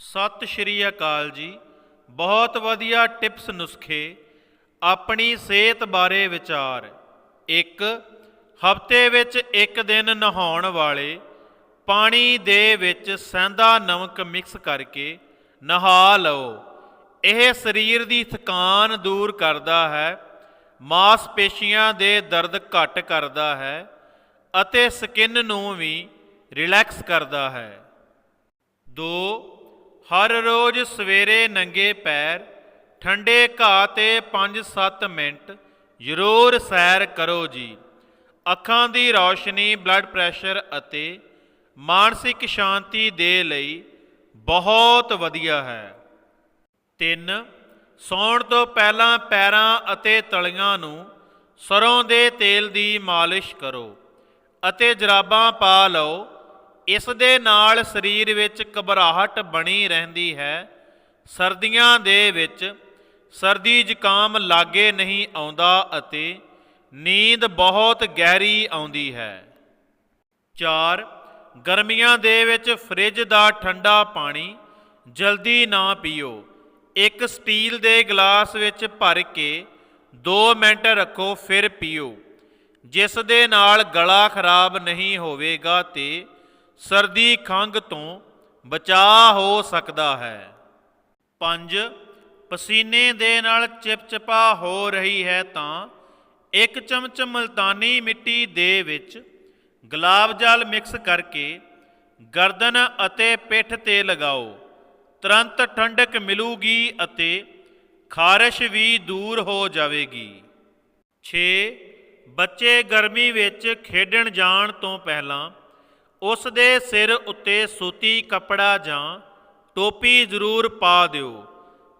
ਸਤਿ ਸ਼੍ਰੀ ਅਕਾਲ ਜੀ। ਬਹੁਤ ਵਧੀਆ ਟਿਪਸ ਨੁਸਖੇ ਆਪਣੀ ਸਿਹਤ ਬਾਰੇ ਵਿਚਾਰ। ਇੱਕ, ਹਫ਼ਤੇ ਵਿੱਚ ਇੱਕ ਦਿਨ ਨਹਾਉਣ ਵਾਲੇ ਪਾਣੀ ਦੇ ਵਿੱਚ ਸੈਂਦਾ ਨਮਕ ਮਿਕਸ ਕਰਕੇ ਨਹਾ ਲਓ। ਇਹ ਸਰੀਰ ਦੀ ਥਕਾਨ ਦੂਰ ਕਰਦਾ ਹੈ, ਮਾਸਪੇਸ਼ੀਆਂ ਦੇ ਦਰਦ ਘੱਟ ਕਰਦਾ ਹੈ ਅਤੇ ਸਕਿਨ ਨੂੰ ਵੀ ਰਿਲੈਕਸ ਕਰਦਾ ਹੈ। 2 ਹਰ ਰੋਜ਼ ਸਵੇਰੇ ਨੰਗੇ ਪੈਰ, ਠੰਡੇ ਘਾਹ ਤੇ 5-7 ਮਿੰਟ ਜ਼ਰੂਰ ਸੈਰ ਕਰੋ ਜੀ। ਅੱਖਾਂ ਦੀ ਰੌਸ਼ਨੀ ਬਲੱਡ ਪ੍ਰੈਸ਼ਰ ਅਤੇ ਮਾਨਸਿਕ ਸ਼ਾਂਤੀ ਦੇ ਲਈ ਬਹੁਤ ਵਧੀਆ ਹੈ। 3 ਸੌਣ ਤੋਂ ਪਹਿਲਾਂ ਪੈਰਾਂ ਅਤੇ ਤਲੀਆਂ ਨੂੰ ਸਰੋਂ ਦੇ ਤੇਲ ਦੀ ਮਾਲਿਸ਼ ਕਰੋ ਅਤੇ ਜਰਾਬਾਂ ਪਾ ਲਓ। ਇਸ ਦੇ ਨਾਲ ਸਰੀਰ ਵਿੱਚ ਘਬਰਾਹਟ ਬਣੀ ਰਹਿੰਦੀ ਹੈ। ਸਰਦੀਆਂ ਦੇ ਵਿੱਚ ਸਰਦੀ ਜ਼ੁਕਾਮ ਲਾਗੇ ਨਹੀਂ ਆਉਂਦਾ ਅਤੇ ਨੀਂਦ ਬਹੁਤ ਗਹਿਰੀ ਆਉਂਦੀ ਹੈ। 4 ਗਰਮੀਆਂ ਦੇ ਵਿੱਚ ਫ੍ਰਿਜ ਦਾ ਠੰਡਾ ਪਾਣੀ ਜਲਦੀ ਨਾ ਪੀਓ। ਇੱਕ ਸਟੀਲ ਦੇ ਗਲਾਸ ਵਿੱਚ ਭਰ ਕੇ 2 ਮਿੰਟ ਰੱਖੋ, ਫਿਰ ਪੀਓ। ਜਿਸ ਦੇ ਨਾਲ ਗਲਾ ਖਰਾਬ ਨਹੀਂ ਹੋਵੇਗਾ ਤੇ ਸਰਦੀ ਖੰਘ ਤੋਂ ਬਚਾਅ ਹੋ ਸਕਦਾ ਹੈ। 5 ਪਸੀਨੇ ਦੇ ਨਾਲ ਚਿਪਚਿਪਾ ਹੋ ਰਹੀ ਹੈ ਤਾਂ ਇੱਕ ਚਮਚ ਮਲਤਾਨੀ ਮਿੱਟੀ ਦੇ ਵਿੱਚ ਗੁਲਾਬ ਜਲ ਮਿਕਸ ਕਰਕੇ ਗਰਦਨ ਅਤੇ ਪਿੱਠ ਤੇ ਲਗਾਓ। ਤੁਰੰਤ ਠੰਡਕ ਮਿਲੂਗੀ ਅਤੇ ਖਾਰਸ਼ ਵੀ ਦੂਰ ਹੋ ਜਾਵੇਗੀ। 6 ਬੱਚੇ ਗਰਮੀ ਵਿੱਚ ਖੇਡਣ ਜਾਣ ਤੋਂ ਪਹਿਲਾਂ ਉਸ ਦੇ ਸਿਰ ਉੱਤੇ ਸੂਤੀ ਕੱਪੜਾ ਜਾਂ ਟੋਪੀ ਜ਼ਰੂਰ ਪਾ ਦਿਓ।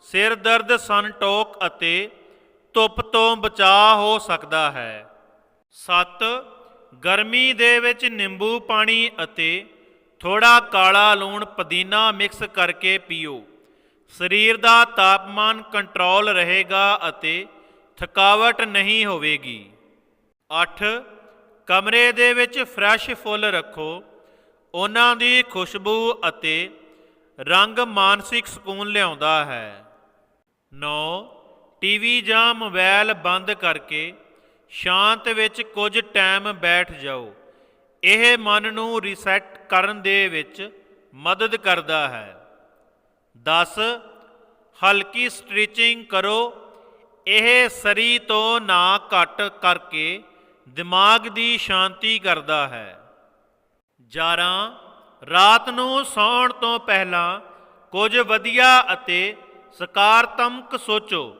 ਸਿਰ ਦਰਦ ਸੰਟੋਕ ਅਤੇ ਧੁੱਪ ਤੋਂ ਬਚਾਅ ਹੋ ਸਕਦਾ ਹੈ। 7 ਗਰਮੀ ਦੇ ਵਿੱਚ ਨਿੰਬੂ ਪਾਣੀ ਅਤੇ ਥੋੜਾ ਕਾਲਾ ਲੂਣ ਪੁਦੀਨਾ ਮਿਕਸ ਕਰਕੇ ਪੀਓ। ਸਰੀਰ ਦਾ ਤਾਪਮਾਨ ਕੰਟਰੋਲ ਰਹੇਗਾ ਅਤੇ ਥਕਾਵਟ ਨਹੀਂ ਹੋਵੇਗੀ। 8 ਕਮਰੇ ਦੇ ਵਿੱਚ ਫਰੈਸ਼ ਫੁੱਲ ਰੱਖੋ। ਉਹਨਾਂ ਦੀ ਖੁਸ਼ਬੂ ਅਤੇ ਰੰਗ ਮਾਨਸਿਕ ਸਕੂਨ ਲਿਆਉਂਦਾ ਹੈ। 9 ਟੀਵੀ ਜਾਂ ਮੋਬਾਈਲ ਬੰਦ ਕਰਕੇ ਸ਼ਾਂਤ ਵਿੱਚ ਕੁਝ ਟਾਈਮ ਬੈਠ ਜਾਓ। ਇਹ ਮਨ ਨੂੰ ਰੀਸੈਟ ਕਰਨ ਦੇ ਵਿੱਚ ਮਦਦ ਕਰਦਾ ਹੈ। 10 ਹਲਕੀ ਸਟ੍ਰੈਚਿੰਗ ਕਰੋ। ਇਹ ਸਰੀ ਤੋਂ ਨਾ ਘਟ ਕਰਕੇ ਦਿਮਾਗ ਦੀ ਸ਼ਾਂਤੀ ਕਰਦਾ ਹੈ। 11 ਰਾਤ ਨੂੰ ਸੌਣ ਤੋਂ ਪਹਿਲਾਂ ਕੁਝ ਵਧੀਆ ਅਤੇ ਸਕਾਰਾਤਮਕ ਸੋਚੋ।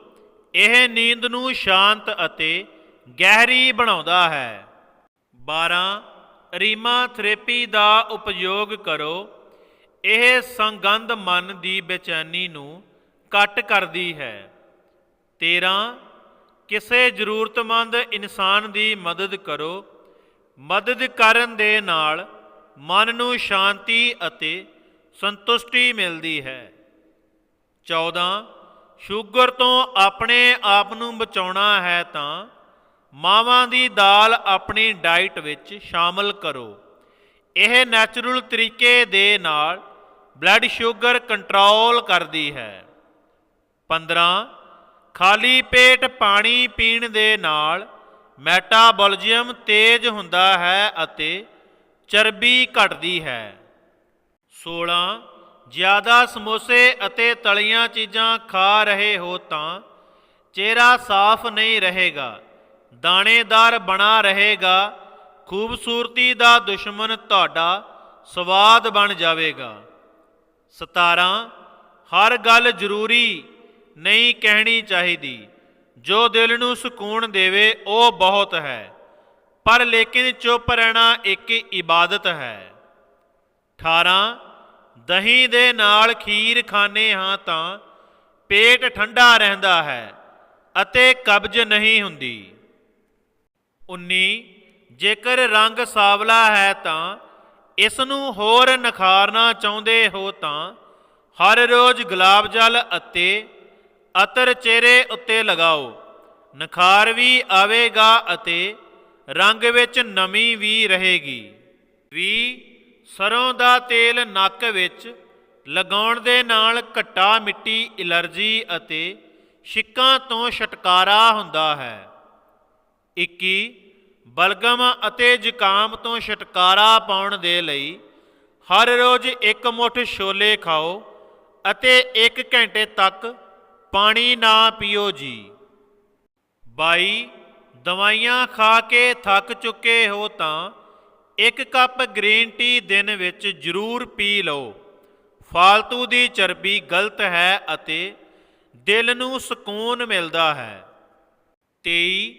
ਇਹ ਨੀਂਦ ਨੂੰ ਸ਼ਾਂਤ ਅਤੇ ਗਹਿਰੀ ਬਣਾਉਂਦਾ ਹੈ। 12 ਰੀਮਾ ਥੈਰੇਪੀ ਦਾ ਉਪਯੋਗ ਕਰੋ। ਇਹ ਸੰਗੰਧ ਮਨ ਦੀ ਬੇਚੈਨੀ ਨੂੰ ਘਟ ਕਰਦੀ ਹੈ। 13 ਕਿਸੇ ਜ਼ਰੂਰਤਮੰਦ ਇਨਸਾਨ ਦੀ ਮਦਦ ਕਰੋ। ਮਦਦ ਕਰਨ ਦੇ ਨਾਲ ਮਨ ਨੂੰ ਸ਼ਾਂਤੀ ਅਤੇ ਸੰਤੁਸ਼ਟੀ ਮਿਲਦੀ ਹੈ। 14 ਸ਼ੂਗਰ ਤੋਂ ਆਪਣੇ ਆਪ ਨੂੰ ਬਚਾਉਣਾ ਹੈ ਤਾਂ ਮਾਵਾਂ ਦੀ ਦਾਲ ਆਪਣੀ ਡਾਈਟ ਵਿੱਚ ਸ਼ਾਮਲ ਕਰੋ। ਇਹ ਨੈਚੁਰਲ ਤਰੀਕੇ ਦੇ ਨਾਲ ਬਲੱਡ ਸ਼ੂਗਰ ਕੰਟਰੋਲ ਕਰਦੀ ਹੈ। 15 ਖਾਲੀ ਪੇਟ ਪਾਣੀ ਪੀਣ ਦੇ ਨਾਲ ਮੈਟਾਬੋਲਿਜ਼ਮ ਤੇਜ਼ ਹੁੰਦਾ ਹੈ ਅਤੇ ਚਰਬੀ ਘਟਦੀ ਹੈ। 16 ਜ਼ਿਆਦਾ ਸਮੋਸੇ ਅਤੇ ਤਲੀਆਂ ਚੀਜ਼ਾਂ ਖਾ ਰਹੇ ਹੋ ਤਾਂ ਚਿਹਰਾ ਸਾਫ਼ ਨਹੀਂ ਰਹੇਗਾ, ਦਾਣੇਦਾਰ ਬਣਾ ਰਹੇਗਾ, ਖੂਬਸੂਰਤੀ ਦਾ ਦੁਸ਼ਮਣ ਤੁਹਾਡਾ ਸਵਾਦ ਬਣ ਜਾਵੇਗਾ। 17 ਹਰ ਗੱਲ ਜ਼ਰੂਰੀ ਨਹੀਂ ਕਹਿਣੀ ਚਾਹੀਦੀ, ਜੋ ਦਿਲ ਨੂੰ ਸਕੂਨ ਦੇਵੇ ਉਹ ਬਹੁਤ ਹੈ। ਪਰ ਲੇਕਿਨ ਚੁੱਪ ਰਹਿਣਾ ਇੱਕ ਇਬਾਦਤ ਹੈ। 18 ਦਹੀਂ ਦੇ ਨਾਲ ਖੀਰ ਖਾਣੇ ਹਾਂ ਤਾਂ ਪੇਟ ਠੰਡਾ ਰਹਿੰਦਾ ਹੈ ਅਤੇ ਕਬਜ਼ ਨਹੀਂ ਹੁੰਦੀ। 19 ਜੇਕਰ ਰੰਗ ਸਾਵਲਾ ਹੈ ਤਾਂ ਇਸ ਨੂੰ ਹੋਰ ਨਖਾਰਨਾ ਚਾਹੁੰਦੇ ਹੋ ਤਾਂ ਹਰ ਰੋਜ਼ ਗੁਲਾਬ ਜਲ ਅਤੇ ਅਤਰ ਚਿਹਰੇ ਉੱਤੇ ਲਗਾਓ। ਨਖਾਰ ਵੀ ਆਵੇਗਾ ਅਤੇ ਰੰਗ ਵਿੱਚ ਨਮੀ ਵੀ ਰਹੇਗੀ। ਵੀ ਸਰੋਂ ਦਾ ਤੇਲ ਨੱਕ ਵਿੱਚ ਲਗਾਉਣ ਦੇ ਨਾਲ ਘੱਟਾ ਮਿੱਟੀ, ਐਲਰਜੀ ਅਤੇ ਛਿੱਕਾਂ ਤੋਂ ਛੁਟਕਾਰਾ ਹੁੰਦਾ ਹੈ। 21 ਬਲਗਮ ਅਤੇ ਜ਼ੁਕਾਮ ਤੋਂ ਛੁਟਕਾਰਾ ਪਾਉਣ ਦੇ ਲਈ ਹਰ ਰੋਜ਼ ਇੱਕ ਮੁੱਠ ਛੋਲੇ ਖਾਓ ਅਤੇ 1 ਘੰਟੇ ਤੱਕ ਪਾਣੀ ਨਾ ਪੀਓ ਜੀ। 22 ਦਵਾਈਆਂ ਖਾ ਕੇ ਥੱਕ ਚੁੱਕੇ ਹੋ ਤਾਂ ਇੱਕ ਕੱਪ ਗ੍ਰੀਨ ਟੀ ਦਿਨ ਵਿੱਚ ਜ਼ਰੂਰ ਪੀ ਲਓ। ਫਾਲਤੂ ਦੀ ਚਰਬੀ ਗਲਤ ਹੈ ਅਤੇ ਦਿਲ ਨੂੰ ਸਕੂਨ ਮਿਲਦਾ ਹੈ। 23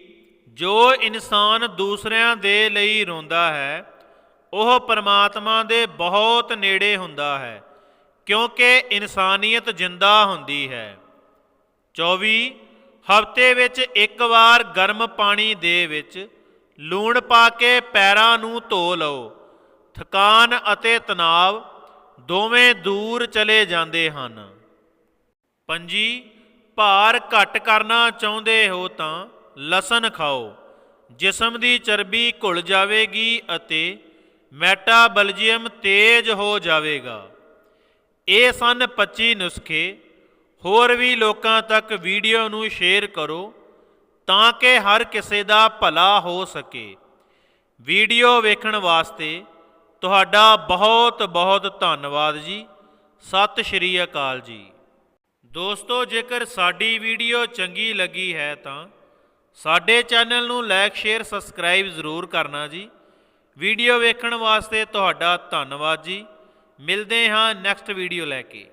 ਜੋ ਇਨਸਾਨ ਦੂਸਰਿਆਂ ਦੇ ਲਈ ਰੋਂਦਾ ਹੈ, ਉਹ ਪਰਮਾਤਮਾ ਦੇ ਬਹੁਤ ਨੇੜੇ ਹੁੰਦਾ ਹੈ, ਕਿਉਂਕਿ ਇਨਸਾਨੀਅਤ ਜਿੰਦਾ ਹੁੰਦੀ ਹੈ। 24 ਹਫ਼ਤੇ ਵਿੱਚ ਇੱਕ ਵਾਰ ਗਰਮ ਪਾਣੀ ਦੇ ਵਿੱਚ ਲੂਣ ਪਾ ਕੇ ਪੈਰਾਂ ਨੂੰ ਧੋ ਲਓ। ਥਕਾਨ ਅਤੇ ਤਣਾਅ ਦੋਵੇਂ ਦੂਰ ਚਲੇ ਜਾਂਦੇ ਹਨ। ਪੰਜੀ, ਭਾਰ ਘਟ ਕਰਨਾ ਚਾਹੁੰਦੇ ਹੋ ਤਾਂ ਲਸਣ ਖਾਓ। ਜਿਸਮ ਦੀ ਚਰਬੀ ਘੁਲ ਜਾਵੇਗੀ ਅਤੇ ਮੈਟਾਬੋਲਿਜ਼ਮ ਤੇਜ਼ ਹੋ ਜਾਵੇਗਾ। ਇਹ ਸਨ 25 ਨੁਸਖੇ ਹੋਰ ਵੀ ਲੋਕਾਂ ਤੱਕ ਵੀਡੀਓ ਨੂੰ ਸ਼ੇਅਰ ਕਰੋ ਤਾਂ ਕਿ ਹਰ ਕਿਸੇ ਦਾ ਭਲਾ ਹੋ ਸਕੇ। ਵੀਡੀਓ ਵੇਖਣ ਵਾਸਤੇ ਤੁਹਾਡਾ ਬਹੁਤ ਬਹੁਤ ਧੰਨਵਾਦ ਜੀ। ਸਤਿ ਸ਼੍ਰੀ ਅਕਾਲ ਜੀ। ਦੋਸਤੋ, ਜੇਕਰ ਸਾਡੀ ਵੀਡੀਓ ਚੰਗੀ ਲੱਗੀ ਹੈ ਤਾਂ ਸਾਡੇ ਚੈਨਲ ਨੂੰ ਲਾਈਕ, ਸ਼ੇਅਰ, ਸਬਸਕ੍ਰਾਈਬ ਜ਼ਰੂਰ ਕਰਨਾ ਜੀ। ਵੀਡੀਓ ਵੇਖਣ ਵਾਸਤੇ ਤੁਹਾਡਾ ਧੰਨਵਾਦ ਜੀ। ਮਿਲਦੇ ਹਾਂ ਨੈਕਸਟ ਵੀਡੀਓ ਲੈ ਕੇ।